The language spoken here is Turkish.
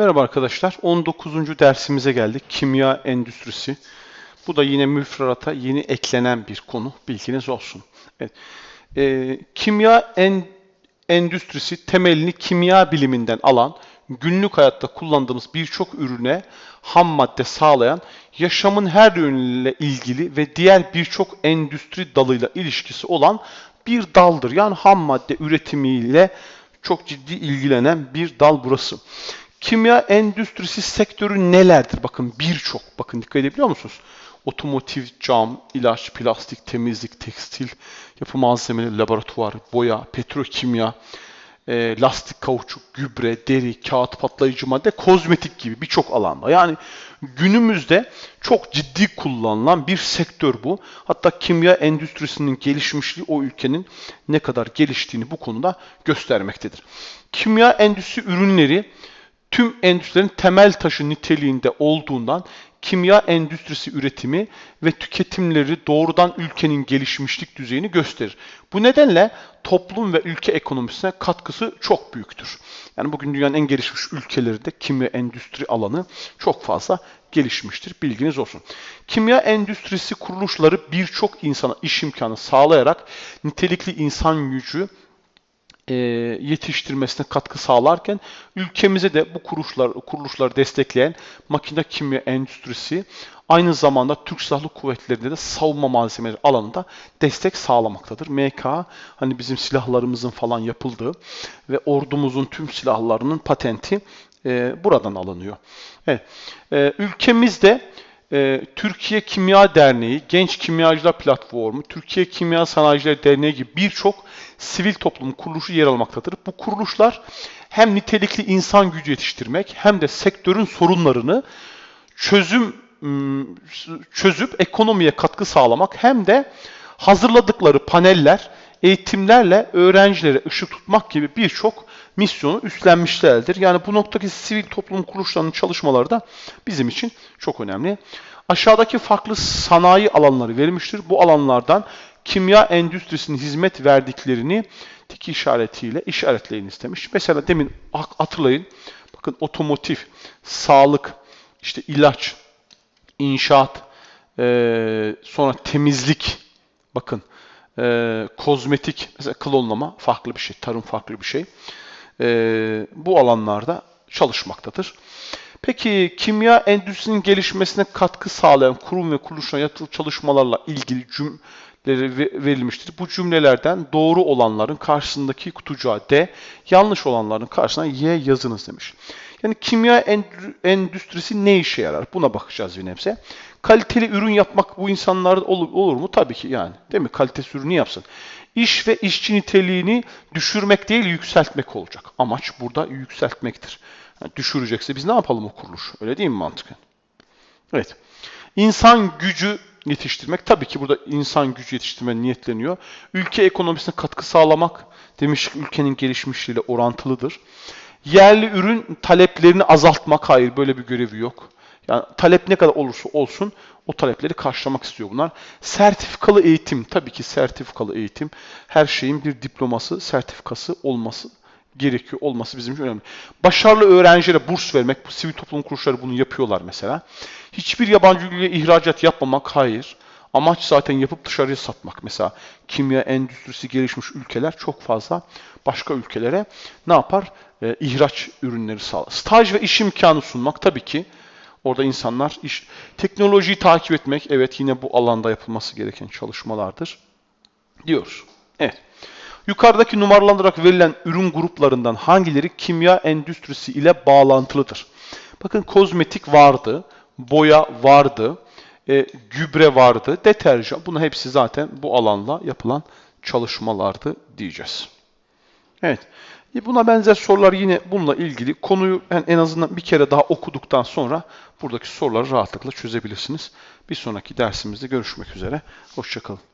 Merhaba arkadaşlar. 19. dersimize geldik. Kimya endüstrisi. Bu da yine müfredata yeni eklenen bir konu. Bilginiz olsun. Evet. Ee, kimya en, endüstrisi temelini kimya biliminden alan, günlük hayatta kullandığımız birçok ürüne ham madde sağlayan, yaşamın her yönüyle ilgili ve diğer birçok endüstri dalıyla ilişkisi olan bir daldır. Yani ham madde üretimiyle çok ciddi ilgilenen bir dal burası. Kimya endüstrisi sektörü nelerdir? Bakın birçok. Bakın dikkat edebiliyor musunuz? Otomotiv, cam, ilaç, plastik, temizlik, tekstil, yapı malzemeleri, laboratuvar, boya, petrokimya, e, lastik, kauçuk, gübre, deri, kağıt, patlayıcı madde, kozmetik gibi birçok alanda. Yani günümüzde çok ciddi kullanılan bir sektör bu. Hatta kimya endüstrisinin gelişmişliği o ülkenin ne kadar geliştiğini bu konuda göstermektedir. Kimya endüstri ürünleri tüm endüstrilerin temel taşı niteliğinde olduğundan kimya endüstrisi üretimi ve tüketimleri doğrudan ülkenin gelişmişlik düzeyini gösterir. Bu nedenle toplum ve ülke ekonomisine katkısı çok büyüktür. Yani bugün dünyanın en gelişmiş ülkelerinde kimya endüstri alanı çok fazla gelişmiştir. Bilginiz olsun. Kimya endüstrisi kuruluşları birçok insana iş imkanı sağlayarak nitelikli insan gücü e, yetiştirmesine katkı sağlarken ülkemize de bu kuruluşlar kuruluşları destekleyen makine kimya endüstrisi aynı zamanda Türk Silahlı Kuvvetleri'nde de savunma malzemeleri alanında destek sağlamaktadır. MK hani bizim silahlarımızın falan yapıldığı ve ordumuzun tüm silahlarının patenti e, buradan alınıyor. Evet. E, ülkemizde e, Türkiye Kimya Derneği, Genç Kimyacılar Platformu, Türkiye Kimya Sanayiciler Derneği gibi birçok sivil toplum kuruluşu yer almaktadır. Bu kuruluşlar hem nitelikli insan gücü yetiştirmek hem de sektörün sorunlarını çözüm çözüp ekonomiye katkı sağlamak hem de hazırladıkları paneller, eğitimlerle öğrencilere ışık tutmak gibi birçok misyonu üstlenmişlerdir. Yani bu noktadaki sivil toplum kuruluşlarının çalışmaları da bizim için çok önemli. Aşağıdaki farklı sanayi alanları verilmiştir. Bu alanlardan kimya endüstrisinin hizmet verdiklerini tik işaretiyle işaretleyin istemiş. Mesela demin hatırlayın. Bakın otomotiv, sağlık, işte ilaç, inşaat, sonra temizlik, bakın e, kozmetik, mesela klonlama farklı bir şey, tarım farklı bir şey. E, bu alanlarda çalışmaktadır. Peki kimya endüstrisinin gelişmesine katkı sağlayan kurum ve kuruluşların yaptığı çalışmalarla ilgili cümleleri verilmiştir. Bu cümlelerden doğru olanların karşısındaki kutucuğa D, yanlış olanların karşısına Y yazınız demiş. Yani kimya endüstrisi ne işe yarar? Buna bakacağız bir nebze. Kaliteli ürün yapmak bu insanlarda olur, olur mu? Tabii ki yani. Değil mi? Kalitesi ürünü yapsın. İş ve işçi niteliğini düşürmek değil yükseltmek olacak. Amaç burada yükseltmektir. Yani düşürecekse biz ne yapalım o kuruluş? Öyle değil mi mantıken? Evet. İnsan gücü yetiştirmek. Tabii ki burada insan gücü yetiştirme niyetleniyor. Ülke ekonomisine katkı sağlamak demiş ülkenin gelişmişliğiyle orantılıdır. Yerli ürün taleplerini azaltmak hayır böyle bir görevi yok. Yani talep ne kadar olursa olsun o talepleri karşılamak istiyor bunlar. Sertifikalı eğitim tabii ki sertifikalı eğitim her şeyin bir diploması, sertifikası olması gerekiyor olması bizim için önemli. Başarılı öğrencilere burs vermek, bu sivil toplum kuruluşları bunu yapıyorlar mesela. Hiçbir yabancı ülkeye ihracat yapmamak, hayır. Amaç zaten yapıp dışarıya satmak. Mesela kimya endüstrisi gelişmiş ülkeler çok fazla başka ülkelere ne yapar? E, ihraç ürünleri sağlar. Staj ve iş imkanı sunmak tabii ki. Orada insanlar iş, teknolojiyi takip etmek, evet yine bu alanda yapılması gereken çalışmalardır diyoruz. Evet. Yukarıdaki numaralandırarak verilen ürün gruplarından hangileri kimya endüstrisi ile bağlantılıdır? Bakın kozmetik vardı, boya vardı, e, gübre vardı, deterjan. Bunun hepsi zaten bu alanla yapılan çalışmalardı diyeceğiz. Evet. E buna benzer sorular yine bununla ilgili konuyu en azından bir kere daha okuduktan sonra buradaki soruları rahatlıkla çözebilirsiniz. Bir sonraki dersimizde görüşmek üzere. Hoşçakalın.